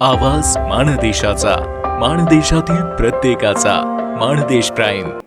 आवाज माणदेशाचा माणदेशातील प्रत्येकाचा माणदेश प्राईम.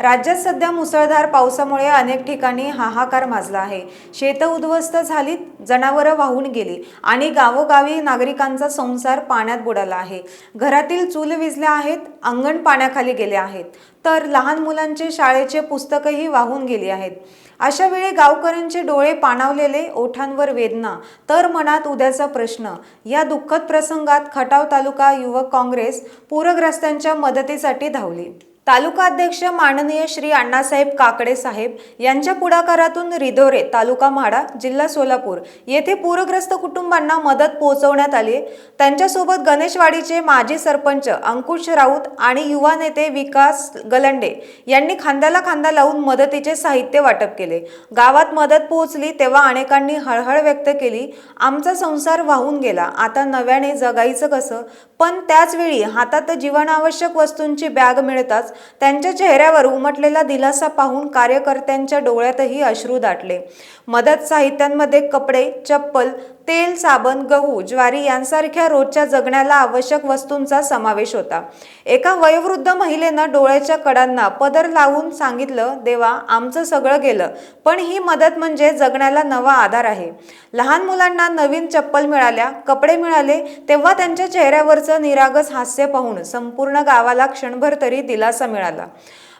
राज्यात सध्या मुसळधार पावसामुळे अनेक ठिकाणी हाहाकार माजला आहे. शेतं उद्ध्वस्त झालीत जनावरं वाहून गेली आणि गावोगावी नागरिकांचा संसार पाण्यात बुडाला आहे. घरातील चूल विजल्या आहेत अंगण पाण्याखाली गेले आहेत. तर लहान मुलांचे शाळेचे पुस्तकही वाहून गेली आहेत. अशा वेळी गावकऱ्यांचे डोळे पाणावलेले ओठांवर वेदना. तर मनात उद्याचा प्रश्न या दुःखद प्रसंगात खटाव तालुका युवक काँग्रेस पूरग्रस्तांच्या मदतीसाठी धावली. तालुका अध्यक्ष माननीय श्री अण्णासाहेब काकडे साहेब यांच्या पुढाकारातून रिधोरे तालुका म्हाडा जिल्हा सोलापूर येथे पूरग्रस्त कुटुंबांना मदत पोहोचवण्यात आली त्यांच्यासोबत गणेशवाडीचे माजी सरपंच अंकुश राऊत आणि युवा नेते विकास गलंडे यांनी खांद्याला खांदा लावून मदतीचे साहित्य वाटप केले. गावात मदत पोहोचली तेव्हा अनेकांनी हळहळ व्यक्त केली. आमचा संसार वाहून गेला. आता नव्याने जगायचं कसं? पण त्याचवेळी हातात जीवनावश्यक वस्तूंची बॅग मिळताच त्यांच्या चेहऱ्यावर उमटलेला दिलासा पाहून कार्यकर्त्यांच्या डोळ्यातही अश्रू दाटले. मदत साहित्यांमध्ये कपडे चप्पल तेल साबण गहू ज्वारी यांसारख्या रोजच्या जगण्याला आवश्यक वस्तूंचा समावेश होता. एका वयोवृद्ध महिलेनं डोळ्याच्या कडांना पदर लावून सांगितलं देवा आमचं सगळं गेलं पण ही मदत म्हणजे जगण्याला नवा आधार आहे. लहान मुलांना नवीन चप्पल मिळाल्या कपडे मिळाले तेव्हा त्यांच्या चेहऱ्यावरचं निरागस हास्य पाहून संपूर्ण गावाला क्षणभर तरी दिलासा मिळाला.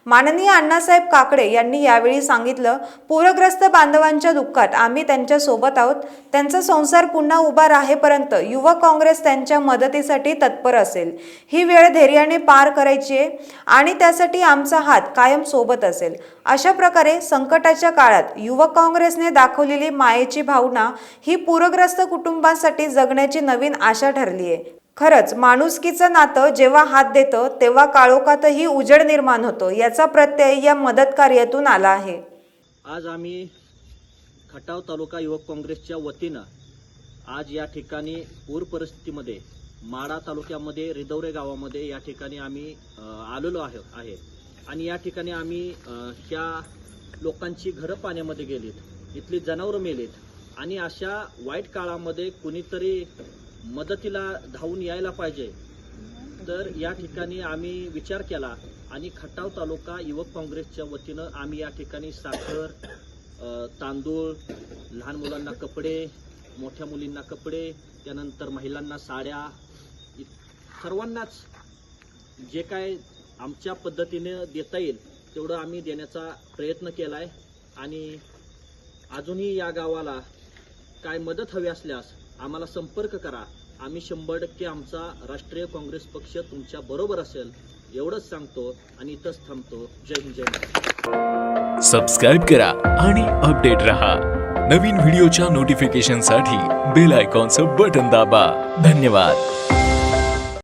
माननीय अण्णासाहेब काकडे यांनी यावेळी सांगितलं पूरग्रस्त बांधवांच्या दुःखात आम्ही त्यांच्यासोबत आहोत. त्यांचा संसार पुन्हा उभा राहेपर्यंत युवक काँग्रेस त्यांच्या मदतीसाठी तत्पर असेल. ही वेळ धैर्याने पार करायची आहे आणि त्यासाठी आमचा हात कायम सोबत असेल. अशा प्रकारे संकटाच्या काळात युवक काँग्रेसने दाखवलेली मायेची भावना ही पूरग्रस्त कुटुंबांसाठी जगण्याची नवीन आशा ठरली आहे. खरंच माणुसकीचं नातं जेव्हा हात देतं तेव्हा काळोखातही उजेड निर्माण होतो याचा प्रत्यय या मदत कार्यातून आला आहे. आज आम्ही खटाव तालुका युवक काँग्रेसच्या वतीनं आज या ठिकाणी पूर परिस्थितीमध्ये माडा तालुक्यामध्ये रिदौरे गावामध्ये या ठिकाणी आम्ही आलेलो आहे आहे. आणि या ठिकाणी आम्ही ह्या लोकांची घरं पाण्यामध्ये गेलीत इथली जनावरं मेलीत. आणि अशा वाईट काळामध्ये कुणीतरी मदतीला धावून यायला पाहिजे. तर या ठिकाणी आम्ही विचार केला आणि खटाव तालुका युवक काँग्रेसच्या वतीनं आम्ही या ठिकाणी साखर तांदूळ लहान मुलांना कपडे मोठ्या मुलींना कपडे त्यानंतर महिलांना साड्या सर्वांनाच जे काय आमच्या पद्धतीने देता येईल तेवढं आम्ही देण्याचा प्रयत्न केला आहे आणि अजूनही या गावाला काय मदत हवी असल्यास आम्हाला संपर्क करा. आम्ही शंभर टक्के आमचा राष्ट्रीय काँग्रेस पक्ष तुमच्या बरोबर असेल एवढंच सांगतो आणि इथंच थांबतो. जय हिंद जय सबस्क्राईब करा आणि अपडेट रहा. नवीन व्हिडिओच्या नोटिफिकेशनसाठी बेल आयकॉनचं बटन दाबा. धन्यवाद.